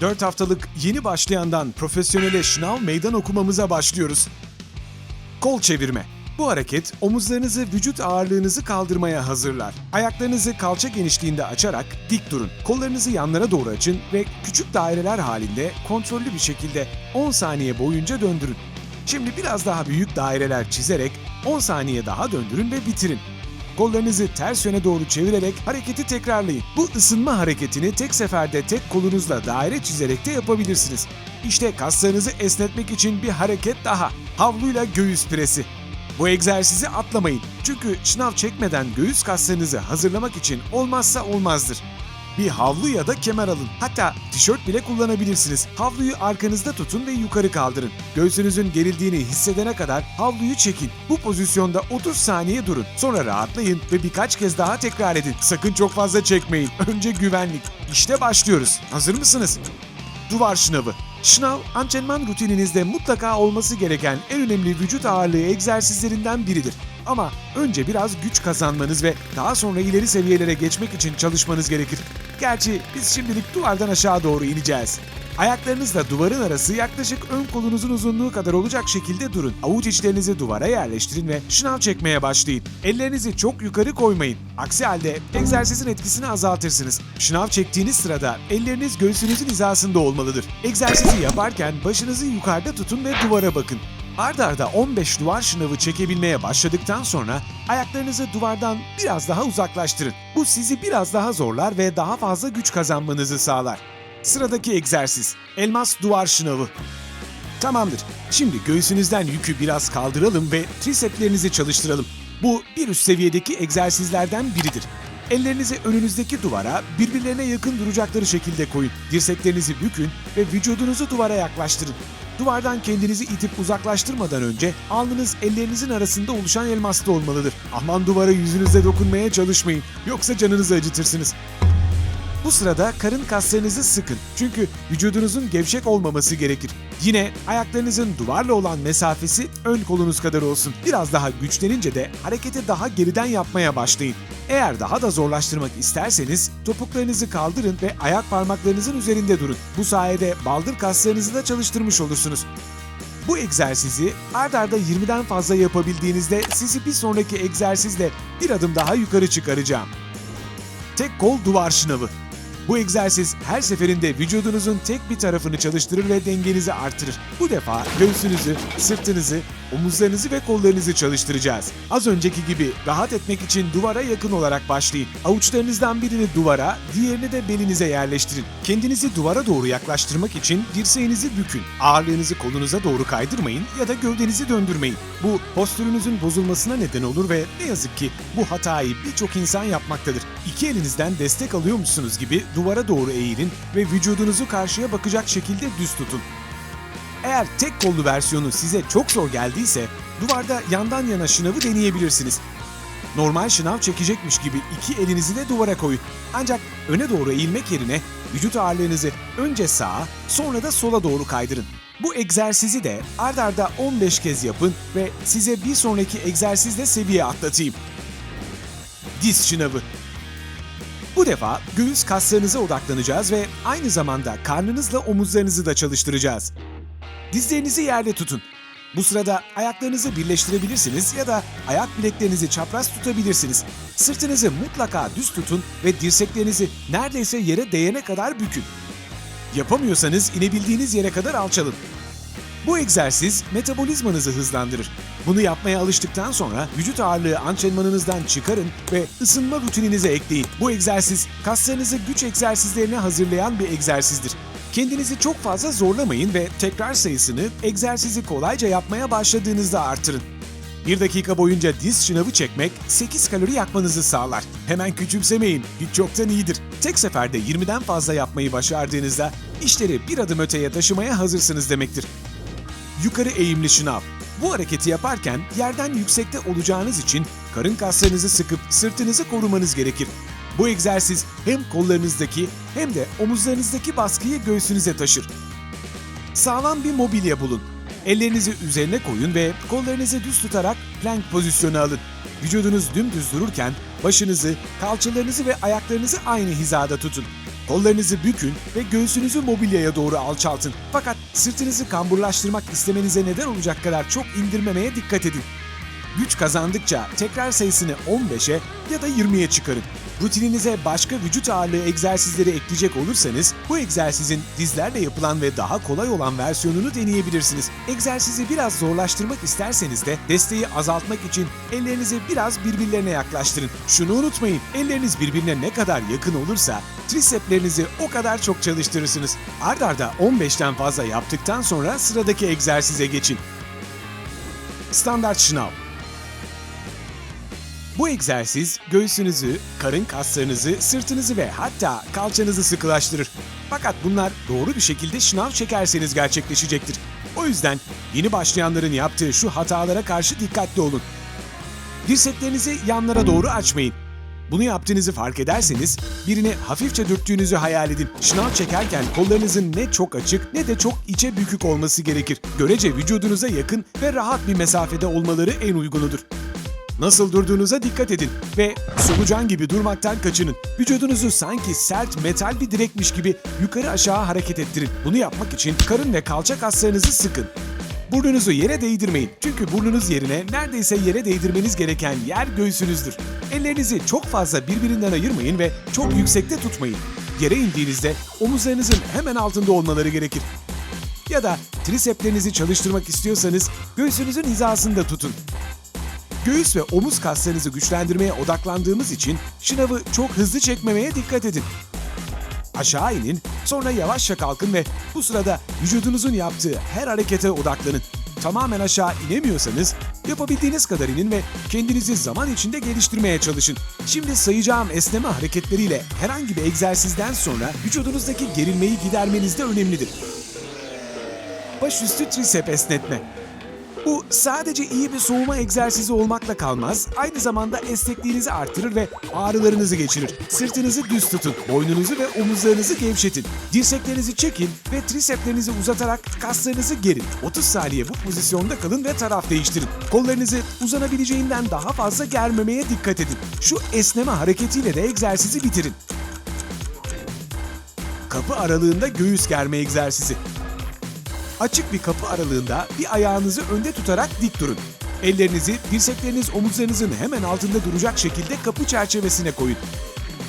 4 haftalık yeni başlayandan profesyonele şınav meydan okumamıza başlıyoruz. Kol çevirme. Bu hareket omuzlarınızı vücut ağırlığınızı kaldırmaya hazırlar. Ayaklarınızı kalça genişliğinde açarak dik durun. Kollarınızı yanlara doğru açın ve küçük daireler halinde kontrollü bir şekilde 10 saniye boyunca döndürün. Şimdi biraz daha büyük daireler çizerek 10 saniye daha döndürün ve bitirin. Kollarınızı ters yöne doğru çevirerek hareketi tekrarlayın. Bu ısınma hareketini tek seferde tek kolunuzla daire çizerek de yapabilirsiniz. İşte kaslarınızı esnetmek için bir hareket daha. Havluyla göğüs presi. Bu egzersizi atlamayın. Çünkü şınav çekmeden göğüs kaslarınızı hazırlamak için olmazsa olmazdır. Bir havlu ya da kemer alın. Hatta tişört bile kullanabilirsiniz. Havluyu arkanızda tutun ve yukarı kaldırın. Göğsünüzün gerildiğini hissedene kadar havluyu çekin. Bu pozisyonda 30 saniye durun. Sonra rahatlayın ve birkaç kez daha tekrar edin. Sakın çok fazla çekmeyin. Önce güvenlik. İşte başlıyoruz. Hazır mısınız? Duvar şınavı. Şınav, antrenman rutininizde mutlaka olması gereken en önemli vücut ağırlığı egzersizlerinden biridir. Ama önce biraz güç kazanmanız ve daha sonra ileri seviyelere geçmek için çalışmanız gerekir. Gerçi biz şimdilik duvardan aşağı doğru ineceğiz. Ayaklarınızla duvarın arası yaklaşık ön kolunuzun uzunluğu kadar olacak şekilde durun. Avuç içlerinizi duvara yerleştirin ve şınav çekmeye başlayın. Ellerinizi çok yukarı koymayın. Aksi halde egzersizin etkisini azaltırsınız. Şınav çektiğiniz sırada elleriniz göğsünüzün hizasında olmalıdır. Egzersizi yaparken başınızı yukarıda tutun ve duvara bakın. Ard arda 15 duvar şınavı çekebilmeye başladıktan sonra ayaklarınızı duvardan biraz daha uzaklaştırın. Bu sizi biraz daha zorlar ve daha fazla güç kazanmanızı sağlar. Sıradaki egzersiz, elmas duvar şınavı. Tamamdır. Şimdi göğsünüzden yükü biraz kaldıralım ve triseplerinizi çalıştıralım. Bu bir üst seviyedeki egzersizlerden biridir. Ellerinizi önünüzdeki duvara birbirlerine yakın duracakları şekilde koyun. Dirseklerinizi bükün ve vücudunuzu duvara yaklaştırın. Duvardan kendinizi itip uzaklaştırmadan önce alnınız ellerinizin arasında oluşan elmasta olmalıdır. Aman duvara yüzünüzle dokunmaya çalışmayın yoksa canınızı acıtırsınız. Bu sırada karın kaslarınızı sıkın. Çünkü vücudunuzun gevşek olmaması gerekir. Yine ayaklarınızın duvarla olan mesafesi ön kolunuz kadar olsun. Biraz daha güçlenince de hareketi daha geriden yapmaya başlayın. Eğer daha da zorlaştırmak isterseniz topuklarınızı kaldırın ve ayak parmaklarınızın üzerinde durun. Bu sayede baldır kaslarınızı da çalıştırmış olursunuz. Bu egzersizi ard arda 20'den fazla yapabildiğinizde sizi bir sonraki egzersizle bir adım daha yukarı çıkaracağım. Tek kol duvar şınavı. Bu egzersiz her seferinde vücudunuzun tek bir tarafını çalıştırır ve dengenizi artırır. Bu defa göğsünüzü, sırtınızı, omuzlarınızı ve kollarınızı çalıştıracağız. Az önceki gibi rahat etmek için duvara yakın olarak başlayın. Avuçlarınızdan birini duvara, diğerini de belinize yerleştirin. Kendinizi duvara doğru yaklaştırmak için dirseğinizi bükün. Ağırlığınızı kolunuza doğru kaydırmayın ya da gövdenizi döndürmeyin. Bu postürünüzün bozulmasına neden olur ve ne yazık ki bu hatayı birçok insan yapmaktadır. İki elinizden destek alıyormuşsunuz gibi duvara doğru eğilin ve vücudunuzu karşıya bakacak şekilde düz tutun. Eğer tek kollu versiyonu size çok zor geldiyse duvarda yandan yana şınavı deneyebilirsiniz. Normal şınav çekecekmiş gibi iki elinizi de duvara koyun. Ancak öne doğru eğilmek yerine vücut ağırlığınızı önce sağa sonra da sola doğru kaydırın. Bu egzersizi de ard arda 15 kez yapın ve size bir sonraki egzersizle seviye atlatayım. Diz şınavı. Bu defa göğüs kaslarınıza odaklanacağız ve aynı zamanda karnınızla omuzlarınızı da çalıştıracağız. Dizlerinizi yerde tutun. Bu sırada ayaklarınızı birleştirebilirsiniz ya da ayak bileklerinizi çapraz tutabilirsiniz. Sırtınızı mutlaka düz tutun ve dirseklerinizi neredeyse yere değene kadar bükün. Yapamıyorsanız inebildiğiniz yere kadar alçalın. Bu egzersiz metabolizmanızı hızlandırır. Bunu yapmaya alıştıktan sonra vücut ağırlığı antrenmanınızdan çıkarın ve ısınma rutininize ekleyin. Bu egzersiz kaslarınızı güç egzersizlerine hazırlayan bir egzersizdir. Kendinizi çok fazla zorlamayın ve tekrar sayısını egzersizi kolayca yapmaya başladığınızda artırın. Bir dakika boyunca diz şınavı çekmek 8 kalori yakmanızı sağlar. Hemen küçümsemeyin, güç çoktan iyidir. Tek seferde 20'den fazla yapmayı başardığınızda işleri bir adım öteye taşımaya hazırsınız demektir. Yukarı eğimli şınav. Bu hareketi yaparken yerden yüksekte olacağınız için karın kaslarınızı sıkıp sırtınızı korumanız gerekir. Bu egzersiz hem kollarınızdaki hem de omuzlarınızdaki baskıyı göğsünüze taşır. Sağlam bir mobilya bulun. Ellerinizi üzerine koyun ve kollarınızı düz tutarak plank pozisyonu alın. Vücudunuz dümdüz dururken Başınızı, kalçalarınızı ve ayaklarınızı aynı hizada tutun. Kollarınızı bükün ve göğsünüzü mobilyaya doğru alçaltın. Fakat sırtınızı kamburlaştırmak istemenize neden olacak kadar çok indirmemeye dikkat edin. Güç kazandıkça tekrar sayısını 15'e ya da 20'ye çıkarın. Rutininize başka vücut ağırlığı egzersizleri ekleyecek olursanız bu egzersizin dizlerle yapılan ve daha kolay olan versiyonunu deneyebilirsiniz. Egzersizi biraz zorlaştırmak isterseniz de desteği azaltmak için ellerinizi biraz birbirlerine yaklaştırın. Şunu unutmayın, elleriniz birbirine ne kadar yakın olursa triseplerinizi o kadar çok çalıştırırsınız. Ard arda 15'ten fazla yaptıktan sonra sıradaki egzersize geçin. Standart şınav. Bu egzersiz göğsünüzü, karın kaslarınızı, sırtınızı ve hatta kalçanızı sıkılaştırır. Fakat bunlar doğru bir şekilde şınav çekerseniz gerçekleşecektir. O yüzden yeni başlayanların yaptığı şu hatalara karşı dikkatli olun. Dirseklerinizi yanlara doğru açmayın. Bunu yaptığınızı fark ederseniz birini hafifçe dürttüğünüzü hayal edin. Şınav çekerken kollarınızın ne çok açık ne de çok içe bükük olması gerekir. Görece vücudunuza yakın ve rahat bir mesafede olmaları en uygunudur. Nasıl durduğunuza dikkat edin ve solucan gibi durmaktan kaçının. Vücudunuzu sanki sert metal bir direkmiş gibi yukarı aşağı hareket ettirin. Bunu yapmak için karın ve kalça kaslarınızı sıkın. Burnunuzu yere değdirmeyin. Çünkü burnunuz yerine neredeyse yere değdirmeniz gereken yer göğsünüzdür. Ellerinizi çok fazla birbirinden ayırmayın ve çok yüksekte tutmayın. Yere indiğinizde omuzlarınızın hemen altında olmaları gerekir. Ya da triseplerinizi çalıştırmak istiyorsanız göğsünüzün hizasında tutun. Göğüs ve omuz kaslarınızı güçlendirmeye odaklandığımız için şınavı çok hızlı çekmemeye dikkat edin. Aşağı inin, sonra yavaşça kalkın ve bu sırada vücudunuzun yaptığı her harekete odaklanın. Tamamen aşağı inemiyorsanız yapabildiğiniz kadar inin ve kendinizi zaman içinde geliştirmeye çalışın. Şimdi sayacağım esneme hareketleriyle herhangi bir egzersizden sonra vücudunuzdaki gerilmeyi gidermeniz de önemlidir. Başüstü trisep esnetme. Bu sadece iyi bir soğuma egzersizi olmakla kalmaz, aynı zamanda esnekliğinizi artırır ve ağrılarınızı geçirir. Sırtınızı düz tutun, boynunuzu ve omuzlarınızı gevşetin. Dirseklerinizi çekin ve triseplerinizi uzatarak kaslarınızı gerin. 30 saniye bu pozisyonda kalın ve taraf değiştirin. Kollarınızı uzanabileceğinden daha fazla germemeye dikkat edin. Şu esneme hareketiyle de egzersizi bitirin. Kapı aralığında göğüs germe egzersizi. Açık bir kapı aralığında bir ayağınızı önde tutarak dik durun. Ellerinizi dirsekleriniz omuzlarınızın hemen altında duracak şekilde kapı çerçevesine koyun.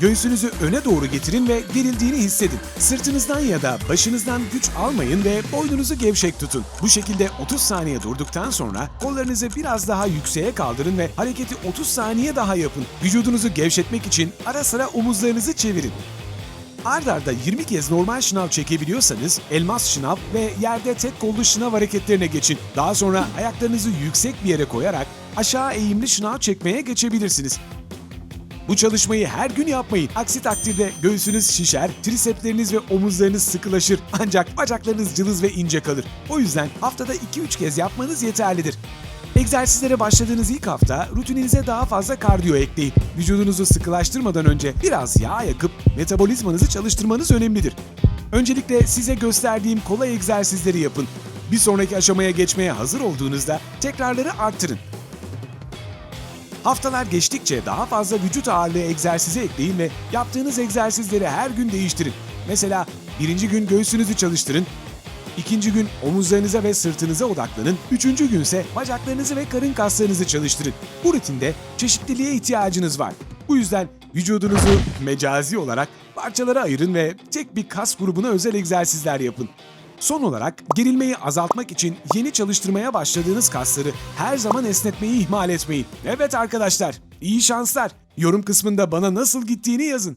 Göğsünüzü öne doğru getirin ve gerildiğini hissedin. Sırtınızdan ya da başınızdan güç almayın ve boynunuzu gevşek tutun. Bu şekilde 30 saniye durduktan sonra kollarınızı biraz daha yükseğe kaldırın ve hareketi 30 saniye daha yapın. Vücudunuzu gevşetmek için ara sıra omuzlarınızı çevirin. Ard arda 20 kez normal şınav çekebiliyorsanız elmas şınav ve yerde tek kollu şınav hareketlerine geçin. Daha sonra ayaklarınızı yüksek bir yere koyarak aşağı eğimli şınav çekmeye geçebilirsiniz. Bu çalışmayı her gün yapmayın. Aksi takdirde göğsünüz şişer, trisepleriniz ve omuzlarınız sıkılaşır. Ancak bacaklarınız cılız ve ince kalır. O yüzden haftada 2-3 kez yapmanız yeterlidir. Egzersizlere başladığınız ilk hafta rutininize daha fazla kardiyo ekleyin. Vücudunuzu sıkılaştırmadan önce biraz yağ yakıp metabolizmanızı çalıştırmanız önemlidir. Öncelikle size gösterdiğim kolay egzersizleri yapın. Bir sonraki aşamaya geçmeye hazır olduğunuzda tekrarları arttırın. Haftalar geçtikçe daha fazla vücut ağırlığı egzersizi ekleyin ve yaptığınız egzersizleri her gün değiştirin. Mesela birinci gün göğsünüzü çalıştırın, ikinci gün omuzlarınıza ve sırtınıza odaklanın, üçüncü günse bacaklarınızı ve karın kaslarınızı çalıştırın. Bu rutinde çeşitliliğe ihtiyacınız var. Bu yüzden vücudunuzu mecazi olarak parçalara ayırın ve tek bir kas grubuna özel egzersizler yapın. Son olarak gerilmeyi azaltmak için yeni çalıştırmaya başladığınız kasları her zaman esnetmeyi ihmal etmeyin. Evet arkadaşlar, iyi şanslar. Yorum kısmında bana nasıl gittiğini yazın.